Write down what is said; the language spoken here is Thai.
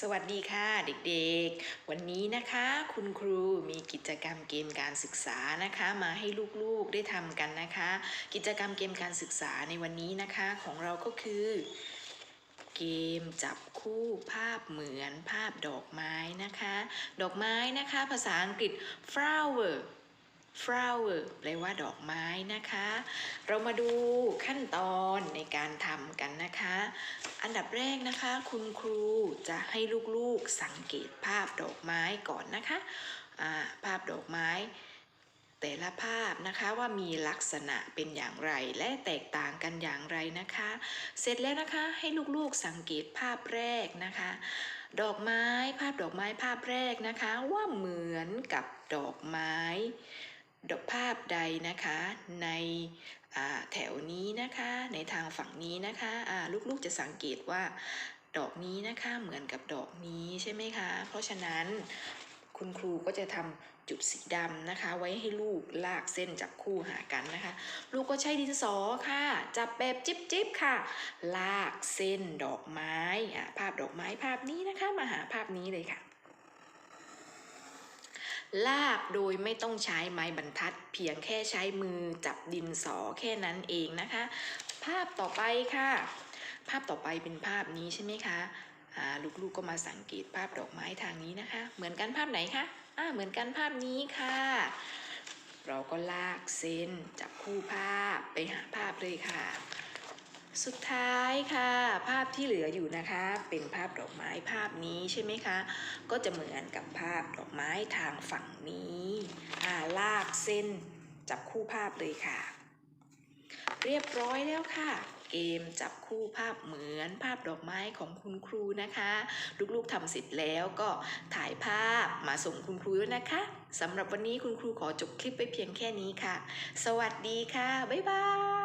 สวัสดีค่ะเด็กๆ วันนี้นะคะคุณครูมีกิจกรรมเกมการศึกษานะคะ มาให้ลูกๆได้ทำกันนะคะ กิจกรรมเกมการศึกษาในวันนี้นะคะของเราก็คือ เกมจับคู่ภาพเหมือนภาพดอกไม้นะคะ ดอกไม้นะคะ ภาษาอังกฤษ flower flower แปลว่าดอกไม้นะคะ เรามาดูขั้นตอนในการทำกันนะคะ อันดับแรกนะคะ คุณครูจะให้ลูกๆสังเกตภาพดอกไม้ก่อนนะคะภาพดอกไม้ แต่ละภาพนะคะว่ามีลักษณะเป็นอย่างไรและแตกต่างกันอย่างไรนะคะ เสร็จแล้วนะคะให้ลูกๆสังเกตภาพแรกนะคะดอกไม้ภาพดอกไม้ภาพแรกนะคะ ว่าเหมือนกับดอกไม้ ดอกภาพใดนะคะในแถวนี้นะคะในทางฝั่งนี้นะคะลูกๆจะสังเกตว่าดอกนี้นะคะเหมือนกับดอกนี้ใช่ไหมคะ เพราะฉะนั้นคุณครูก็จะทำจุดสีดำนะคะ ไว้ให้ลูกลากเส้นจับคู่หากันนะคะ ลูกก็ใช้ดินสอค่ะ จับแบบจิ๊บจิ๊บค่ะ ลากเส้นดอกไม้ภาพดอกไม้ภาพนี้นะคะ มาหาภาพนี้เลยค่ะ ลากโดยไม่ต้องใช้ไม้บรรทัด เพียงแค่ใช้มือจับดินสอแค่นั้นเองนะคะ ภาพต่อไปค่ะ ภาพต่อไปเป็นภาพนี้ใช่ไหมคะลูกๆก็มาสังเกตภาพดอกไม้ทางนี้นะคะ เหมือนกันภาพไหนคะอ่าเหมือนกันภาพนี้ค่ะ เราก็ลากเส้นจับคู่ภาพไปหาภาพเลยค่ะ สุดท้ายค่ะ ภาพที่เหลืออยู่นะคะ เป็นภาพดอกไม้ภาพนี้ใช่ไหมคะ ก็จะเหมือนกับภาพดอกไม้ทางฝั่งนี้อ่าลากเส้นจับคู่ภาพเลยค่ะ เรียบร้อยแล้วค่ะ เกมจับคู่ภาพเหมือนภาพดอกไม้ของคุณครูนะคะ ลูกๆทำเสร็จแล้วก็ถ่ายภาพมาส่งคุณครูด้วยนะคะสำหรับวันนี้คุณครูขอจบคลิปไปเพียงแค่นี้ค่ะ สวัสดีค่ะ บ๊ายบาย